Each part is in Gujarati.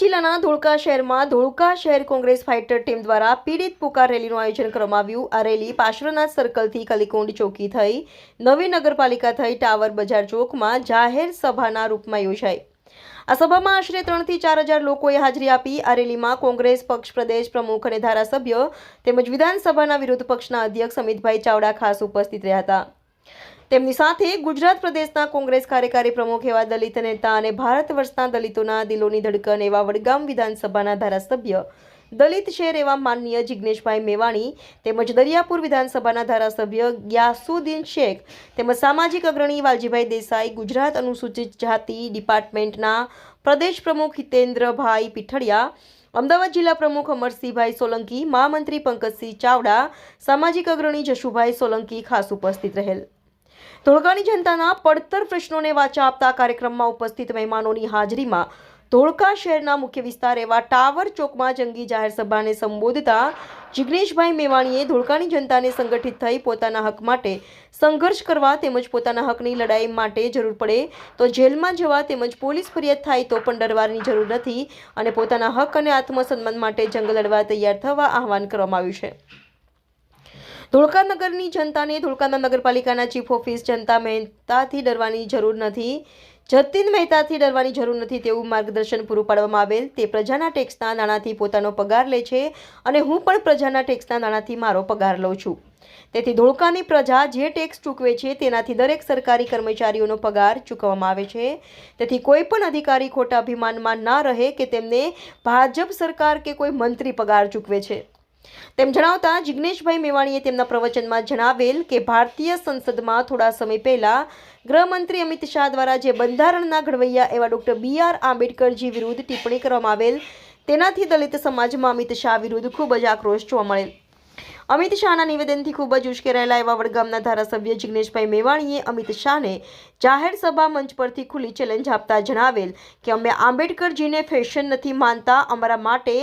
જિલ્લાના ધોળકા શહેરમાં ધોળકા શહેર કોંગ્રેસ ફાઇટર ટીમ દ્વારા પીડિત પુકાર રેલીનું આયોજન કરવામાં આવ્યું. આ રેલી પાશ્વનાથ સર્કલથી કલીકુંડ ચોકી થઈ, નવી નગરપાલિકા થઈ, ટાવર બજાર ચોકમાં જાહેર સભાના રૂપમાં યોજાઈ. આ સભામાં આશરે ત્રણથી ચાર હજાર લોકોએ હાજરી આપી. આ રેલીમાં કોંગ્રેસ પક્ષ પ્રદેશ પ્રમુખ અને ધારાસભ્ય તેમજ વિધાનસભાના વિરોધ પક્ષના અધ્યક્ષ અમિતભાઈ ચાવડા ખાસ ઉપસ્થિત રહ્યા હતા. તેમની સાથે ગુજરાત પ્રદેશના કોંગ્રેસ કાર્યકારી પ્રમુખ એવા દલિત નેતા અને ભારત વર્ષના દલિતોના દિલોની ધડકન એવા વડગામ વિધાનસભાના ધારાસભ્ય. દલિત શહેર એવા માનનીય જિગ્નેશભાઈ મેવાણી તેમજ દરિયાપુર વિધાનસભાના ધારાસભ્ય ગ્યાસુદ્દીન શેખ તેમજ સામાજિક અગ્રણી વાલજીભાઈ દેસાઈ, ગુજરાત અનુસૂચિત જાતિ ડિપાર્ટમેન્ટના પ્રદેશ પ્રમુખ હિતેન્દ્રભાઈ પીઠડિયા, અમદાવાદ જિલ્લા પ્રમુખ અમરસિંહભાઈ સોલંકી, મહામંત્રી પંકજસિંહ ચાવડા, સામાજિક અગ્રણી જશુભાઈ સોલંકી ખાસ ઉપસ્થિત રહેલ. ધોળકાની જનતાના પડતર પ્રશ્નોને વાચા આપતા કાર્યક્રમમાં ઉપસ્થિત મહેમાનોની હાજરીમાં ધોળકા શહેરના મુખ્ય વિસ્તાર એવા ટાવર ચોકમાં જંગી જાહેર સભાને સંબોધતા જિગ્નેશભાઈ મેવાણીએ ધોળકાની જનતાને સંગઠિત થઈ પોતાના હક માટે સંઘર્ષ કરવા તેમજ પોતાના હકની લડાઈ માટે જરૂર પડે તો જેલમાં જવા તેમજ પોલીસ ફરિયાદ થાય તો પણ ડરવાની જરૂર નથી અને પોતાના હક અને આત્મસન્માન માટે જંગ લડવા તૈયાર થવા આહવાન કરવામાં આવ્યું છે. ધોળકા નગરની જનતાને ધોળકાના નગરપાલિકાના ચીફ ઓફિસ જનતા મહેતાથી ડરવાની જરૂર નથી. જતીન મહેતાથી ડરવાની જરૂર નથી તેવું માર્ગદર્શન પૂરું પાડવામાં આવેલ. તે પ્રજાના ટેક્સના નાણાંથી પોતાનો પગાર લે છે અને હું પણ પ્રજાના ટેક્સના નાણાંથી મારો પગાર લઉં છું. તેથી ધોળકાની પ્રજા જે ટેક્સ ચૂકવે છે તેનાથી દરેક સરકારી કર્મચારીઓનો પગાર ચૂકવવામાં આવે છે. તેથી કોઈ પણ અધિકારી ખોટા અભિમાનમાં ના રહે કે તેમને ભાજપ સરકાર કે કોઈ મંત્રી પગાર ચૂકવે છે. તેમ જણાવતા જિગ્નેશભાઈ મેવાણીએ તેમના પ્રવચનમાં જણાવેલ કે ભારતીય સંસદમાં થોડા સમય પહેલા ગૃહમંત્રી અમિત શાહ દ્વારા જે બંધારણના ઘડવૈયા એવા ડોક્ટર બી આર આંબેડકરજી વિરુદ્ધ ટિપ્પણી કરવામાં આવેલ, તેનાથી દલિત સમાજમાં અમિત શાહ વિરુદ્ધ ખૂબ જ આક્રોશ જોવા મળેલ. અમિત શાહના નિવેદનથી ખૂબ જ ઉશ્કેરાયેલા એવા વડગામના ધારાસભ્ય જિગ્નેશભાઈ મેવાણીએ અમિત શાહને જાહેર સભા મંચ પરથી ખુલ્લી ચેલેન્જ આપતા જણાવેલ કે, અમે આંબેડકરજીને ફેશન નથી માનતા, અમારા માટે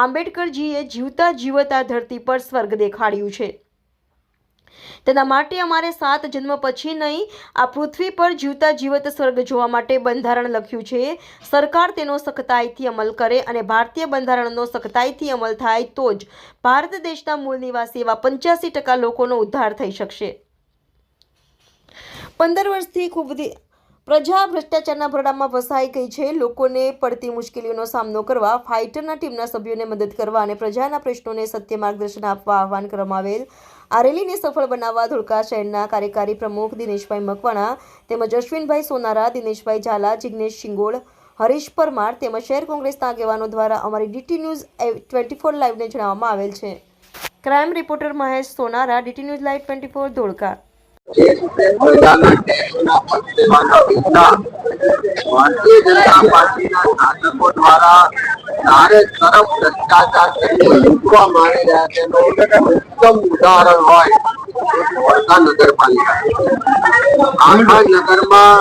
આંબેડકરજીએ જીવતા જીવતા ધરતી પર સ્વર્ગ દેખાડ્યું છે. તેના માટે અમારે સાત જન્મ પછી નહીં, આ પૃથ્વી પર જીવતા જીવત સ્વર્ગ જોવા માટે બંધારણ લખ્યું છે. સરકાર તેનો સખતાઈથી અમલ કરે અને ભારતીય બંધારણનો સખતાઈથી અમલ થાય તો જ ભારત દેશના મૂળ નિવાસી એવા પંચ્યાસી ટકા લોકોનો ઉદ્ધાર થઈ શકશે. પંદર વર્ષથી ખૂબ પ્રજા ભ્રષ્ટાચારના ભરડામાં ફસાઈ ગઈ છે. લોકોને પડતી મુશ્કેલીઓનો સામનો કરવા ફાઇટરના ટીમના સભ્યોને મદદ કરવા અને પ્રજાના પ્રશ્નોને સત્ય માર્ગદર્શન આપવા આહવાન કરવામાં આવેલ. આ રેલીને સફળ બનાવવા ધોળકા શહેરના કાર્યકારી પ્રમુખ દિનેશભાઈ મકવાણા તેમજ અશ્વિનભાઈ સોનારા, દિનેશભાઈ ઝાલા, જિગ્નેશ શિંગોળ, હરીશ પરમાર તેમજ શહેર કોંગ્રેસના આગેવાનો દ્વારા અમારી ડીટી ન્યૂઝ ટ્વેન્ટી ફોર લાઈવને જણાવવામાં આવેલ છે. Crime reporter Mahesh Sonara, DT news live twenty four Dholka. Bharatiya Janata પાર્ટીના શાસકો દ્વારા ચારે તરફ ભ્રષ્ટાચાર કરીને લૂંટવામાં આવી રહ્યા છે ઉત્તમ ઉદાહરણ હોય વડતા નગરપાલિકા આખા નગરમાં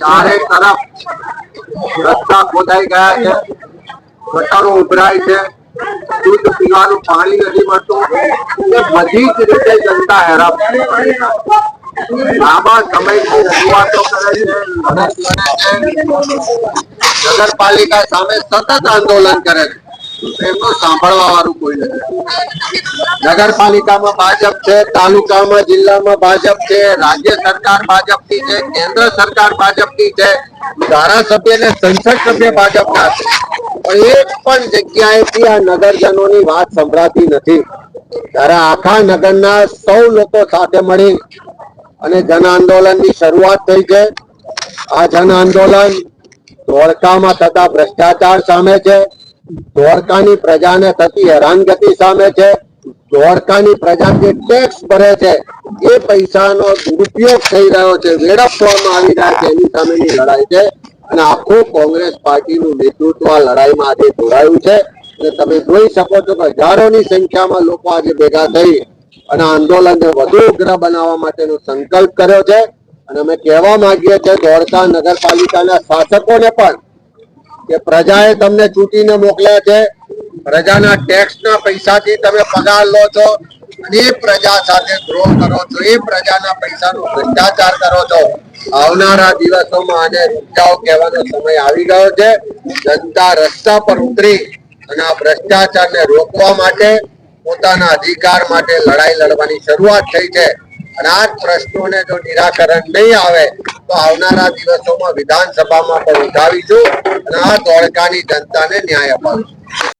ચારે તરફ રસ્તા ખોદાઈ ગયા છે ગટરો ઉભરાય છે દૂધ પીવાનું પાણી નથી મળતું. એ બધી જ રીતે જનતા હેરાન લડે છે. નગરપાલિકા સામે સતત આંદોલન કરે છે. એમનું સાંભળવા વાળું કોઈ નથી. નગરપાલિકામાં ભાજપ છે, તાલુકામાં, જિલ્લામાં ભાજપ છે, રાજ્ય સરકાર ભાજપની છે, કેન્દ્ર સરકાર ભાજપની છે, ધારાસભ્ય ને સંસદ સભ્ય ભાજપના છે. પણ એક પણ જગ્યાએથી આ નગરજનોની વાત સંભળાતી નથી. ત્યારે આખા નગરના સૌ લોકો સાથે મળી અને જન આંદોલનની શરૂઆત થઈ છે. આ જન આંદોલન ધોળકામાં થતા ભ્રષ્ટાચાર સામે છે. ધોળકાની પ્રજાને થતી હેરાનગતિ સામે છે. ધોળકાની પ્રજા જે ટેક્સ ભરે છે, એ પૈસાનો દુરુપયોગ થઈ રહ્યો છે, વેડફવામાં આવી રહ્યા છે, એની સામેની લડાઈ છે. અને આખું કોંગ્રેસ પાર્ટીનું નેતૃત્વ આ લડાઈમાં આજે જોડાયું છે. અને તમે જોઈ શકો છો કે હજારોની સંખ્યામાં લોકો આજે ભેગા થઈ અને આંદોલનને વધુ ઉગ્ર બનાવવા માટેનો સંકલ્પ કર્યો છે. અને અમે કહેવા માંગીએ છીએ દોડતા નગરપાલિકાના શાસકોને પણ કે પ્રજાએ તમને ચૂંટીને મોકલ્યા છે. પ્રજાના ટેક્સના પૈસાથી તમે પગાર લો છો અને પ્રજા સાથે દ્રોહ કરો છો. એ પ્રજાના પૈસાનો ભ્રષ્ટાચાર કરો છો. આવનારા દિવસોમાં આને રૂપિયાઓ કહેવાનો સમય આવી ગયો છે. જનતા રસ્તા પર ઉતરી અને આ ભ્રષ્ટાચારને રોકવા માટે પોતાના અધિકાર માટે લડાઈ લડવાની શરૂઆત થઈ છે. અને આ પ્રશ્નોને જો નિરાકરણ નહીં આવે, તો આવનારા દિવસોમાં વિધાનસભામાં પણ ઉઠાવીશું અને આ ધોળકાની જનતાને ન્યાય અપાવીશું.